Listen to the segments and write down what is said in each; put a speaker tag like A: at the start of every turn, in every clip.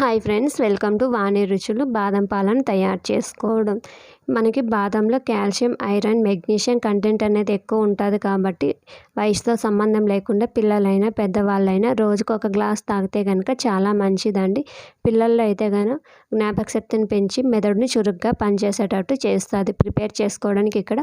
A: Hi friends welcome to Vani రుచులు బాదం పాలను తయారు చేసుకోవడం మనకి బాదంలో కాల్షియం ఐరన్ మెగ్నీషియం కంటెంట్ అనేది ఎక్కువ ఉంటుంది కాబట్టి వయసుతో సంబంధం లేకుండా పిల్లలైనా పెద్దవాళ్ళైనా రోజుకు ఒక గ్లాస్ తాగితే కనుక చాలా మంచిదండి. పిల్లల్లో అయితే కనుక జ్ఞాపక శక్తిని పెంచి మెదడుని చురుగ్గా పనిచేసేటట్టు చేస్తుంది. ప్రిపేర్ చేసుకోవడానికి ఇక్కడ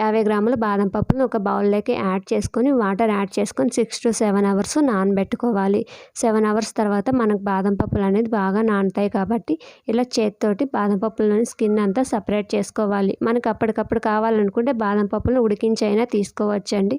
A: యాభై గ్రాముల బాదం పప్పును ఒక బౌల్లోకి యాడ్ చేసుకొని వాటర్ యాడ్ చేసుకొని సిక్స్ టు సెవెన్ అవర్స్ నానబెట్టుకోవాలి. సెవెన్ అవర్స్ తర్వాత మనకు బాదం పప్పులు అనేది బాగా నానుతాయి కాబట్టి ఇలా చేతితోటి బాదం పప్పులని స్కిన్ అంతా సపరేట్ చేసుకోవాలి. మనకు అప్పటికప్పుడు కావాలనుకుంటే బాదం పప్పులను ఉడికించైనా తీసుకోవచ్చండి.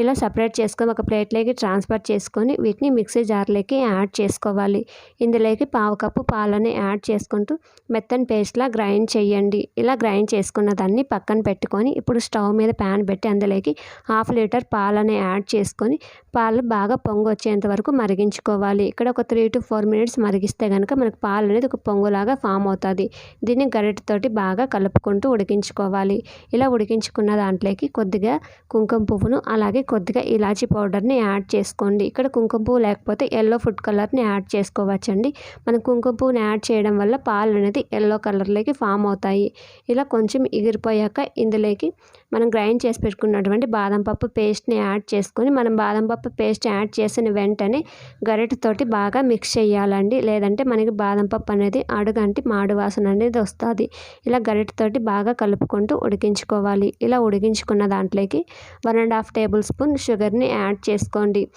A: ఇలా సపరేట్ చేసుకొని ఒక ప్లేట్లోకి ట్రాన్స్ఫర్ చేసుకొని వీటిని మిక్సీ జార్లోకి యాడ్ చేసుకోవాలి. ఇందులోకి పావు కప్పు పాలని యాడ్ చేసుకుంటూ మెత్తని పేస్ట్లా గ్రైండ్ చేయండి. ఇలా గ్రైండ్ చేసుకున్న దాన్ని పక్కన పెట్టుకొని ఇప్పుడు స్టవ్ మీద ప్యాన్ పెట్టి అందులోకి హాఫ్ లీటర్ పాలని యాడ్ చేసుకొని పాలు బాగా పొంగు వచ్చేంత వరకు మరిగించుకోవాలి. ఇక్కడ ఒక త్రీ టు ఫోర్ మినిట్స్ మరిగిస్తే కనుక మనకు పాలు అనేది ఒక పొంగులాగా ఫామ్ అవుతుంది. దీన్ని గరిటతోటి బాగా కలుపుకుంటూ ఉడికించుకోవాలి. ఇలా ఉడికించుకున్న దాంట్లోకి కొద్దిగా కుంకుమ పువ్వును అలాగే కొద్దిగా ఇలాచీ పౌడర్ని యాడ్ చేసుకోండి. ఇక్కడ కుంకుమ పువ్వు లేకపోతే ఎల్లో ఫుడ్ కలర్ని యాడ్ చేసుకోవచ్చండి. మనం కుంకుమ పువ్వుని యాడ్ చేయడం వల్ల పాలు అనేది ఎల్లో కలర్లోకి ఫామ్ అవుతాయి. ఇలా కొంచెం ఎగిరిపోయాక ఇందులోకి మనం గ్రైండ్ చేసి పెట్టుకున్నటువంటి బాదం పప్పు పేస్ట్ని యాడ్ చేసుకొని మనం బాదం పప్పు పేస్ట్ యాడ్ చేసిన వెంటనే గరిటతోటి బాగా మిక్స్ చేయాలండి. లేదంటే మనకి బాదం పప్పు అనేది అడుగంటి మాడు వాసన అనేది వస్తుంది. ఇలా గరిటతోటి బాగా కలుపుకుంటూ ఉడికించుకోవాలి. ఇలా ఉడికించుకున్న దాంట్లోకి one and half tablespoon షుగర్ని యాడ్ చేసుకోండి.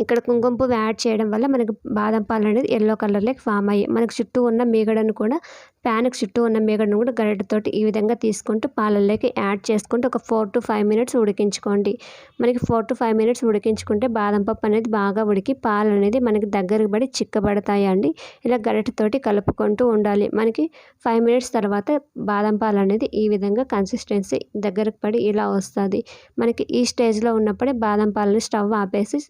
A: ఇక్కడ కుంకుమ పువ్వు యాడ్ చేయడం వల్ల మనకు బాదం పాలు అనేది ఎల్లో కలర్లోకి ఫామ్ అయ్యి మనకు చుట్టూ ఉన్న మీగడను కూడా ప్యాన్కి చుట్టూ ఉన్న మీగడను కూడా గరిటతోటి ఈ విధంగా తీసుకుంటూ పాలల్లోకి యాడ్ చేసుకుంటూ ఒక ఫోర్ టు ఫైవ్ మినిట్స్ ఉడికించుకోండి. మనకి ఫోర్ టు ఫైవ్ మినిట్స్ ఉడికించుకుంటే బాదం పప్పు అనేది బాగా ఉడికి పాలు అనేది మనకి దగ్గరకు పడి చిక్కబడతాయండి ఇలా గరిటతోటి కలుపుకుంటూ ఉండాలి. మనకి ఫైవ్ మినిట్స్ తర్వాత బాదం పాలు అనేది ఈ విధంగా కన్సిస్టెన్సీ దగ్గరకు పడి ఇలా వస్తుంది. మనకి ఈ స్టేజ్లో ఉన్నప్పుడే బాదం పాలని స్టవ్ ఆపేసి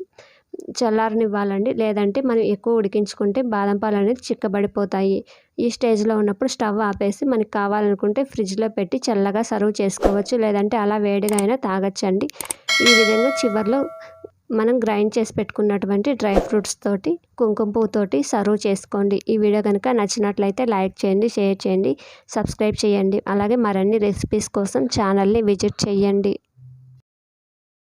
A: చల్లారనివ్వాలండి. లేదంటే మనం ఎక్కువ ఉడికించుకుంటే బాదం పాలు అనేది చిక్కబడిపోతాయి. ఈ స్టేజ్లో ఉన్నప్పుడు స్టవ్ ఆపేసి మనకి కావాలనుకుంటే ఫ్రిడ్జ్లో పెట్టి చల్లగా సర్వ్ చేసుకోవచ్చు. లేదంటే అలా వేడిగా అయినా తాగొచ్చండి. ఈ విధంగా చివరిలో మనం గ్రైండ్ చేసి పెట్టుకున్నటువంటి డ్రై ఫ్రూట్స్ తోటి కుంకుమ పువ్వుతోటి సర్వ్ చేసుకోండి. ఈ వీడియో కనుక నచ్చినట్లయితే లైక్ చేయండి షేర్ చేయండి సబ్స్క్రైబ్ చేయండి. అలాగే మరిన్ని రెసిపీస్ కోసం ఛానల్ని విజిట్ చేయండి.